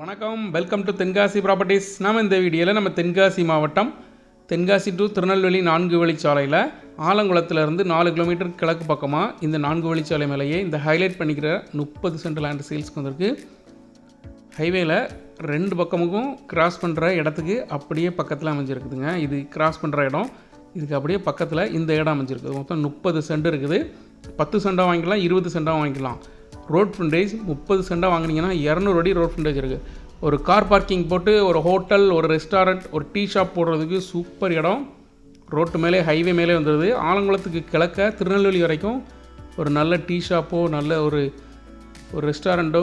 வணக்கம். Welcome to Tenkasi properties நாம இந்த வீடியோவில் நம்ம தென்காசி மாவட்டம் தென்காசி டு திருநெல்வேலி நான்கு வழிச்சாலையில் ஆலங்குளத்துலேருந்து நாலு கிலோமீட்டர் கிழக்கு பக்கமாக இந்த நான்கு வழிச்சாலை மேலேயே இந்த ஹைலைட் பண்ணிக்கிற முப்பது சென்ட் லேண்ட் சேல்ஸ்க்கு வந்திருக்கு. ஹைவேல ரெண்டு பக்கமுக்கும் கிராஸ் பண்ணுற இடத்துக்கு அப்படியே பக்கத்தில் அமைஞ்சிருக்குதுங்க. இது கிராஸ் பண்ணுற இடம். இதுக்கு அப்படியே பக்கத்தில் இந்த இடம் அமைஞ்சிருக்குது மொத்தம் முப்பது சென்ட் இருக்குது. பத்து சென்டாக வாங்கிக்கலாம் இருபது சென்டாக வாங்கிக்கலாம். ரோட் ஃப்ரண்டேஜ் முப்பது சென்டாக வாங்கினீங்கன்னா இரநூறு அடி ரோட் ஃப்ரண்டேஜ் இருக்குது ஒரு கார் பார்க்கிங் போட்டு ஒரு ஹோட்டல் ஒரு ரெஸ்டாரண்ட் ஒரு டீ ஷாப் போடுறதுக்கு சூப்பர் இடம். ரோட்டு மேலே ஹைவே மேலே வந்துடுது ஆலங்குளத்துக்கு கிழக்க திருநெல்வேலி வரைக்கும் ஒரு நல்ல டீ ஷாப்போ நல்ல ஒரு ஒரு ரெஸ்டாரண்ட்டோ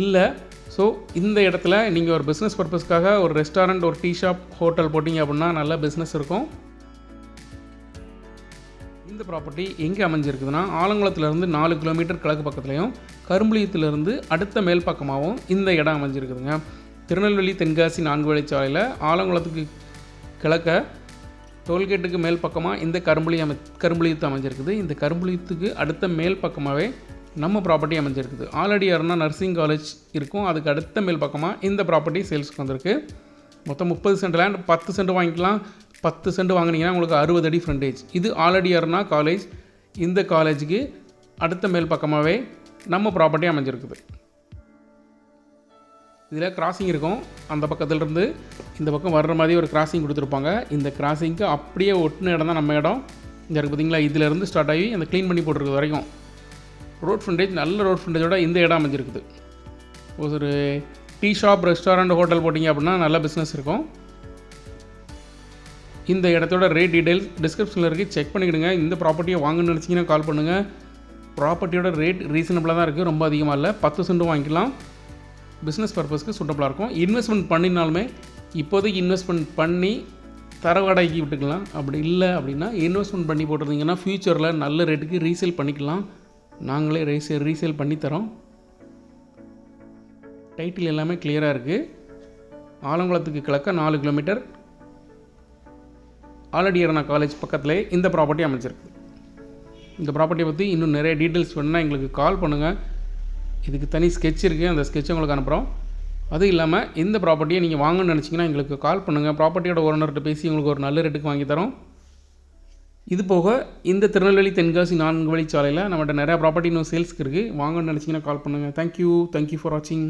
இல்லை. ஸோ இந்த இடத்துல நீங்கள் ஒரு பிஸ்னஸ் பர்பஸ்க்காக ஒரு ரெஸ்டாரண்ட் ஒரு டீ ஷாப் ஹோட்டல் போட்டிங்க அப்படின்னா நல்ல பிஸ்னஸ் இருக்கும். இந்த ப்ராப்பர்ட்டி எங்கே அமைஞ்சிருக்குதுன்னா ஆலங்குளத்துலேருந்து நாலு கிலோமீட்டர் கிழக்கு பக்கத்துலையும் கரும்புலியத்துலேருந்து அடுத்த மேல் பக்கமாகவும் இந்த இடம் அமைஞ்சிருக்குதுங்க. திருநெல்வேலி தென்காசி நான்கு வழிச்சாலையில் ஆலங்குளத்துக்கு கிழக்க டோல்கேட்டுக்கு மேல் பக்கமாக இந்த கரும்புலி அமை கரும்புளியத்து அமைஞ்சிருக்குது. இந்த கரும்புலியத்துக்கு அடுத்த மேல் பக்கமாகவே நம்ம ப்ராப்பர்ட்டி அமைஞ்சிருக்குது. ஆல்ரெடி யாருன்னா நர்சிங் காலேஜ் இருக்கும். அதுக்கு அடுத்த மேல் பக்கமாக இந்த ப்ராப்பர்ட்டி சேல்ஸ்க்கு வந்திருக்கு. மொத்தம் முப்பது சென்ட் லேண்ட் பத்து சென்ட் வாங்கிக்கலாம். பத்து சென்ட் வாங்கினீங்கன்னா உங்களுக்கு அறுபது அடி ஃப்ரண்டேஜ் இது ஆல்ரெடி யாருன்னா காலேஜ் இந்த காலேஜுக்கு அடுத்த மேல் பக்கமாகவே நம்ம ப்ராப்பர்ட்டி அமைஞ்சிருக்குது. இதில் கிராசிங் இருக்கும். அந்த பக்கத்துலேருந்து இந்த பக்கம் வர்ற மாதிரி ஒரு கிராசிங் கொடுத்துருப்பாங்க. இந்த கிராசிங்க்கு அப்படியே ஒட்டின இடம் தான் நம்ம இடம். இங்கே இருக்குது பார்த்திங்களா இதிலேருந்து ஸ்டார்ட் ஆகி அந்த க்ளீன் பண்ணி போட்டிருக்கிறது வரைக்கும். ரோட் ஃப்ரண்டேஜ் நல்ல ரோட் ஃப்ரண்டேஜோட இந்த இடம் அமைஞ்சிருக்குது. ஒரு டீ ஷாப் ரெஸ்டாரண்ட் ஹோட்டல் போட்டிங்க அப்படின்னா நல்ல பிஸ்னஸ் இருக்கும். இந்த இடத்தோட ரேட் டீடைல்ஸ் டிஸ்கிரிப்ஷனில் இருக்குது செக் பண்ணிக்கிடுங்க. இந்த ப்ராப்பர்ட்டியை வாங்கணும்னு நினச்சிங்கன்னா கால் பண்ணுங்கள் ப்ராப்பர்ட்டியோட ரேட் ரீசனபிளாக தான் இருக்குது ரொம்ப அதிகமாக இல்லை. பத்து சென்ட் வாங்கிக்கலாம். பிஸ்னஸ் பர்பஸ்க்கு சூட்டபுளாக இருக்கும். இன்வெஸ்ட்மெண்ட் பண்ணினாலுமே இப்போதைக்கு இன்வெஸ்ட்மெண்ட் பண்ணி தர வாடகைக்கு விட்டுக்கலாம். அப்படி இல்லை அப்படின்னா இன்வெஸ்ட்மெண்ட் பண்ணி போட்டிருந்தீங்கன்னா ஃப்யூச்சரில் நல்ல ரேட்டுக்கு ரீசேல் பண்ணிக்கலாம். நாங்களே ரீசேல் ரீசேல் பண்ணித்தரோம் டைட்டில் எல்லாமே கிளியராக இருக்குது ஆலங்குளத்துக்கு கிழக்க நாலு கிலோமீட்டர் ஆல்ரெடி அண்ணா காலேஜ் பக்கத்துலேயே இந்த ப்ராப்பர்ட்டி அமைச்சிருக்கு. இந்த ப்ராப்பர்ட்டியை பற்றி இன்னும் நிறைய டீட்டெயில்ஸ் வேணும்னா எங்களுக்கு கால் பண்ணுங்கள் இதுக்கு தனி ஸ்கெட்ச் இருக்குது அந்த ஸ்கெட்ச் உங்களுக்கு அனுப்புகிறோம் அதுவும் இல்லாமல் இந்த ப்ராப்பர்ட்டியை நீங்கள் வாங்கணும்னு நினச்சிங்கன்னா எங்களுக்கு கால் பண்ணுங்கள் ப்ராப்பர்ட்டியோட ஓனர்கிட்ட பேசி உங்களுக்கு ஒரு நல்ல ரேட்டுக்கு வாங்கி தரோம். இது போக இந்த திருநெல்வேலி தென்காசி நான்கு வழிச்சாலையில் நம்மகிட்ட நிறையா ப்ராப்பர்ட்டி இன்னும் சேல்ஸ்க்கு இருக்குது வாங்கணும்னு நினச்சிங்கன்னா கால் பண்ணுங்கள் தேங்க்யூ தேங்க்யூ ஃபார் வாட்சிங்